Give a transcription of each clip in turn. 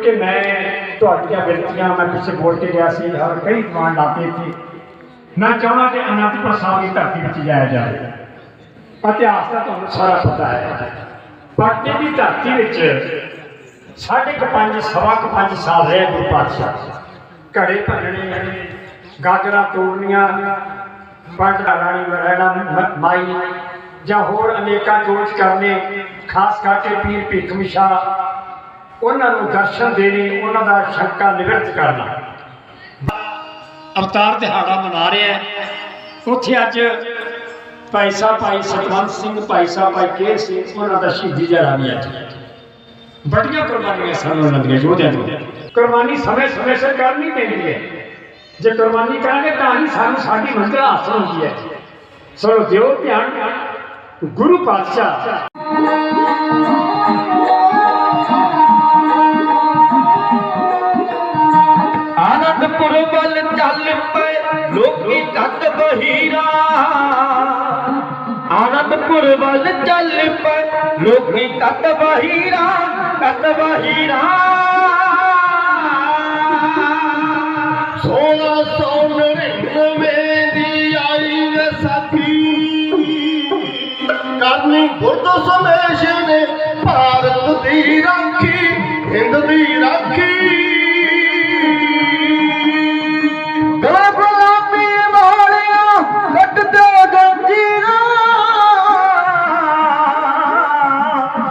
ਕਿਉਂਕਿ ਮੈਂ ਤੁਹਾਡੀਆਂ ਬਿਰਤੀਆਂ ਮੈਂ ਪਿੱਛੇ ਬੋਲ ਕੇ ਗਿਆ ਸੀ, ਹਰ ਕਈ ਕਮਾਂਡ ਲਾਤੇ ਸੀ ਮੈਂ ਚਾਹੁੰਦਾ ਕਿ ਅਨੰਦਪੁਰ ਸਾਹਿਬ ਦੀ ਧਰਤੀ ਵਿੱਚ ਜਾਇਆ ਜਾਵੇ। ਇਤਿਹਾਸ ਦਾ ਤੁਹਾਨੂੰ ਸਾਰਾ ਪਤਾ ਹੈ। ਪਾਟੇ ਦੀ ਧਰਤੀ ਵਿੱਚ ਸਾਢੇ ਕੁ ਪੰਜ, ਸਵਾ ਕੁ ਪੰਜ ਸਾਲ ਰਹੇ ਗੁਰੂ ਪਾਤਸ਼ਾਹ। ਘੜੇ ਭੰਨਣੇ ਗਾਜਰਾਂ ਤੋੜਨੀਆਂ ਪੰਜ ਰਾਣੀ ਮਰੈਣਾ ਮਾਈ, ਜਾਂ ਹੋਰ ਅਨੇਕਾਂ ਜੋਜ ਕਰਨੇ, ਖਾਸ ਕਰਕੇ ਪੀਰ ਭੀਖਮਸ਼ਾ ਉਹਨਾਂ ਨੂੰ ਦਰਸ਼ਨ ਦੇਣੇ, ਉਹਨਾਂ ਦਾ ਸ਼ੰਕਾ ਨਿਵਰਤ ਕਰਨਾ। ਅਵਤਾਰ ਦਿਹਾੜਾ ਮਨਾ ਰਿਹਾ ਹੈ। ਉੱਥੇ ਅੱਜ ਭਾਈ ਸਾਹਿਬ, ਭਾਈ ਸਤਵੰਤ ਸਿੰਘ, ਭਾਈ ਸਾਹਿਬ, ਭਾਈ ਕੇਰ ਸਿੰਘ, ਉਹਨਾਂ ਦਾ ਸ਼ਹੀਦੀ ਦਿਹਾੜਾ ਵੀ ਅੱਜ। ਬੜੀਆਂ ਕੁਰਬਾਨੀਆਂ ਸਾਨੂੰ ਉਹਨਾਂ ਦੀਆਂ ਯੋਧਿਆਂ ਦੀਆਂ। ਕੁਰਬਾਨੀ ਸਮੇਂ ਸਮੇਂ ਸਿਰ ਕਰਨੀ ਪੈਂਦੀ ਹੈ। ਜੇ ਕੁਰਬਾਨੀ ਕਰਾਂਗੇ ਤਾਂ ਹੀ ਸਾਨੂੰ ਸਾਡੀ ਮੰਜ਼ਿਲ ਹਾਸਲ ਹੁੰਦੀ ਹੈ। ਸੋ ਦਿਓ ਧਿਆਨ, ਗੁਰੂ ਪਾਤਸ਼ਾਹ। ਆਨੰਦਪੁਰ ਚੱਲ ਪਏ, ਲੋਕੀ ਕੱਟ ਬਹੀਰਾ। ਆਨੰਦਪੁਰ ਵੱਲ ਚੱਲ ਪਏ, ਲੋਕੀ ਕੱਟ ਬਹੀਰਾ ਕੱਟ ਬਹੀਰਾ। ਸੋਲਾ ਸੌ ਨੜਿਨਵੇਂ ਦੀ ਆਈ ਵਿਸਾਖੀ ਕਰਨੀ ਬੁੱਧ ਸਮੇਸ਼ ਨੇ ਭਾਰਤ ਦੀ ਰਾਖੀ, ਹਿੰਦ ਦੀ ਰਾਖੀ।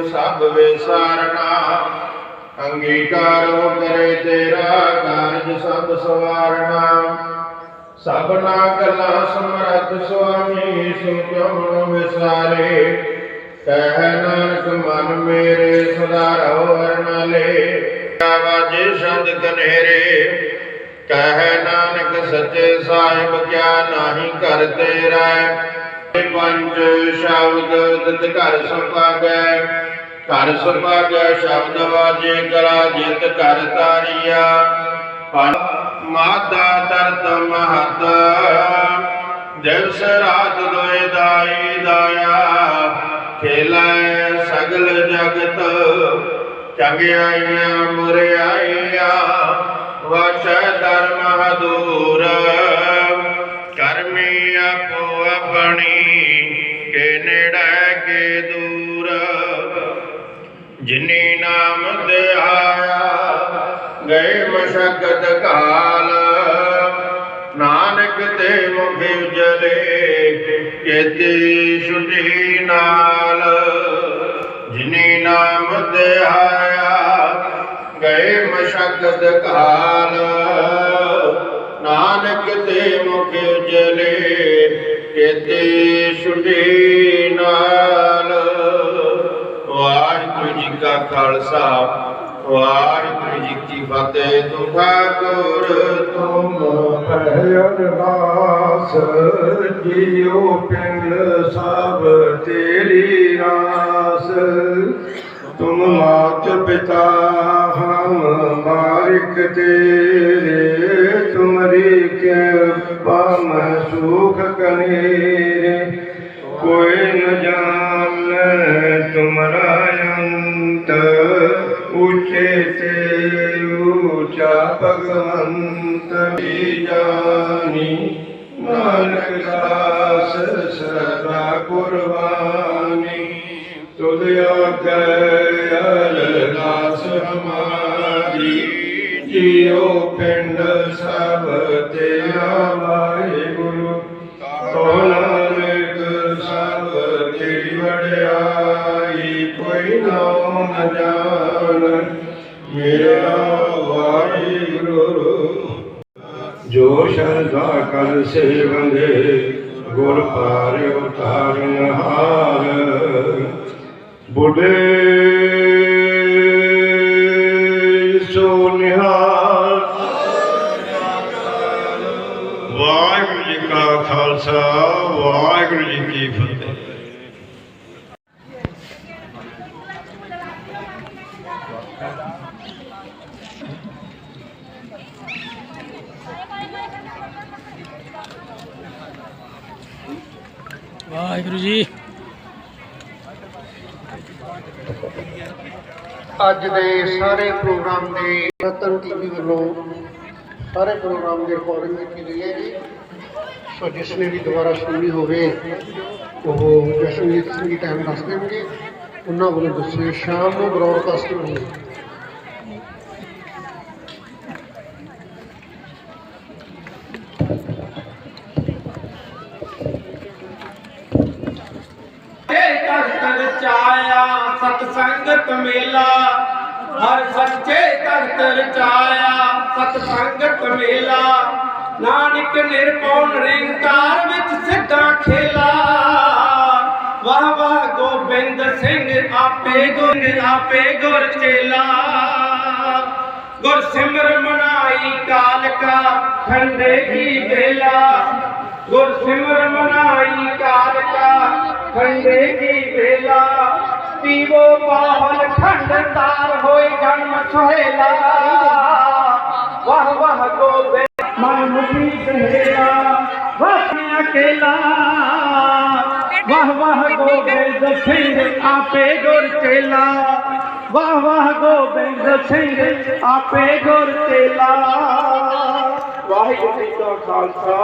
ਦੁਖ ਸਭ ਵਿਸਾਰਨਾ ਅੰਗੀਕਾਰੋ ਕਰੇ ਤੇਰਾ ਕਾਰਜ ਸਭ ਸਵਾਰਨਾ ਸਭਨਾ ਕਲਾ ਸਮਰਥ ਸੁਆਮੀ, ਸੋ ਵਿਸਾਰੇ? ਕਹਿ ਨਾਨਕ, ਮਨ ਮੇਰੇ ਸਦਾ ਰਹੋ ਹਰ ਆਵਾਜੇ ਸ਼ਬਦ ਕਨੇਰੇ। ਕਹਿ ਨਾਨਕ, ਸੱਚੇ ਸਾਹਿਬ, ਕਿਆ ਨਾਹੀ ਕਰ ਤੇਰਾ ਪੰਜ ਸ਼ਬਦ ਤਿਤ ਘਰ ਸੁਭਾਗੈ ਘਰ ਸੁਭਾਗੈ ਸ਼ਬਦ ਵਾਜੇ ਕਲਾ ਜਿਤ ਘਰ ਤਾਰੀਆ। ਪੰਜ ਮਾਤਾ ਤਰਤ ਮਹਤ, ਦਿਵਸ ਰਾਤ ਦੋਇ ਦਾਈ ਦਾਇਆ। ਖੇਲੇ ਸਗਲ ਜਗਤ, ਚੰਗਿਆਈਆਂ ਮੁਰਿਆਈਆਂ। ਵਸ ਧਰਮ ਹਦੂਰ ਕਰਮੀ ਆਪੋ ਆਪਣੀ ਕੇ ਨੇੜੇ ਕੇ ਦੂਰ। ਜਿਨੀ ਨਾਮ ਧਿਆਇਆ ਗਏ ਮਸ਼ਕਤ ਕਾਲ। ਨਾਨਕ ਤੇ ਮੁਖ ਉਜਲੇ ਕੇਤੀ ਛੁਟੀ ਨਾਲ। ਜਿਨੀ ਨਾਮ ਆਇਆ, ਗਏ ਮਸ਼ਕਤ ਕਾਲ। ਨਾਨਕ ਤੇ ਮੁਖ ਉਜਲੇ ਕੀਤੀ ਛੁਟੀ ਨਾਲ। ਵਾਹਿਗੁਰੂ ਜੀ ਕਾ ਖਾਲਸਾ, ਵਾਹਿਗੁਰੂ ਜੀ ਕੀ ਫਤਿਹ। ਤੂੰ ਠਾਕੁਰ ਤੁਮ ਅਰਦਾਸ ਜੀਉ ਪਿੰਡ ਸਭ ਤੇਰੀ ਰਾਸ। ਤੁਮ ਮਾਤ ਪਿਤਾ ਹਮ ਮਾਰਿਕ ਤੇਰੇ ਕਿਰਪਾ ਮੈਂ ਸੁਖ ਕਨੀਰੇ ਕੋਈ ਨ ਜਾਣੈ ਤੁਮਰਾ ਅੰਤ, ਉੱਚੇ ਤੇ ਉੱਚਾ ਭਗਵੰਤ। ਵੀ ਜਾਨੀ ਨਾਨਕ ਦਾਸ ਸਦਾ ਕੁਰਬਾਨੀ ਮੇਰਾ ਵਾਹਿਗੁਰੂ, ਜੋ ਸ਼ਰਧਾ ਕਰ ਸੇਵੰਦੇ ਗੁਰ ਪਾਰ ਉਤਾਰਨ ਹਾਰ। ਬੁੱਢੇ ਸੋ ਨਿਹਾਲ। ਵਾਹਿਗੁਰੂ ਜੀ ਕਾ ਖਾਲਸਾ, ਵਾਹਿਗੁਰੂ ਜੀ ਕੀ ਫਤਿਹ। ਵਾਹਿਗੁਰੂ ਜੀ। ਅੱਜ ਦੇ ਸਾਰੇ ਪ੍ਰੋਗਰਾਮ ਦੇ ਰਤਨ ਟੀਵੀ ਵੱਲੋਂ ਸਾਰੇ ਪ੍ਰੋਗਰਾਮ ਦੀ ਰਿਕਾਰਡਿੰਗ ਕੀਤੀ ਗਈ ਹੈ ਜੀ। ਸੋ ਜਿਸ ਨੇ ਵੀ ਦੁਬਾਰਾ ਸੁਣਨੀ ਹੋਵੇ, ਉਹ ਜਸ਼ਨਜੀਤ ਸਿੰਘ ਜੀ ਟਾਈਮ ਦੱਸ ਦੇਣਗੇ। ਉਹਨਾਂ ਵੱਲੋਂ ਦੱਸੇ ਸ਼ਾਮ ਨੂੰ ਬ੍ਰੌਡਕਾਸਟ ਹੋਣੀ ਹੈ ਤੇ ਤਖਤ ਰਚਾਇਆ ਸਤ ਸੰਗਤ ਮੇਲਾ ਹਰ ਸੱਚੇ ਤਖਤ ਰਚਾਇਆ ਸਤ ਸੰਗਤ ਮੇਲਾ ਨਾਨਕ ਨਿਰਪਉ ਨਿਰੰਕਾਰ ਵਿੱਚ ਸਿੱਧਾ ਖੇਲਾ ਵਾਹ ਵਾਹ ਗੋਬਿੰਦ ਸਿੰਘ ਆਪੇ ਗੁਰ ਆਪੇ ਗੁਰ ਚੇਲਾ ਗੁਰ ਸਿਮਰ ਮਨਾਈ ਕਾਲਕਾ पीवो पावन खंड तार होए जन्म सुहेला। वाह वाह, गोवे। मन मुखी सहेला वह अकेला। वाह वाह गोविंद सिंह आपे गोर चेला। वाह वाह गोविंद सिंह आपे गोर चेला। वाहिगुरु जी का खालसा,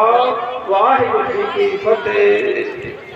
वाहिगुरु जी की फतेह।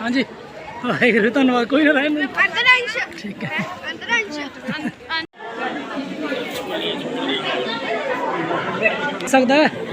ਹਾਂਜੀ। ਵਾਹਿਗੁਰੂ ਧੰਨਵਾਦ। ਕੋਈ ਨਾ ਰਹਿਣ ਠੀਕ ਹੈ। ਸਕਦਾ ਹੈ?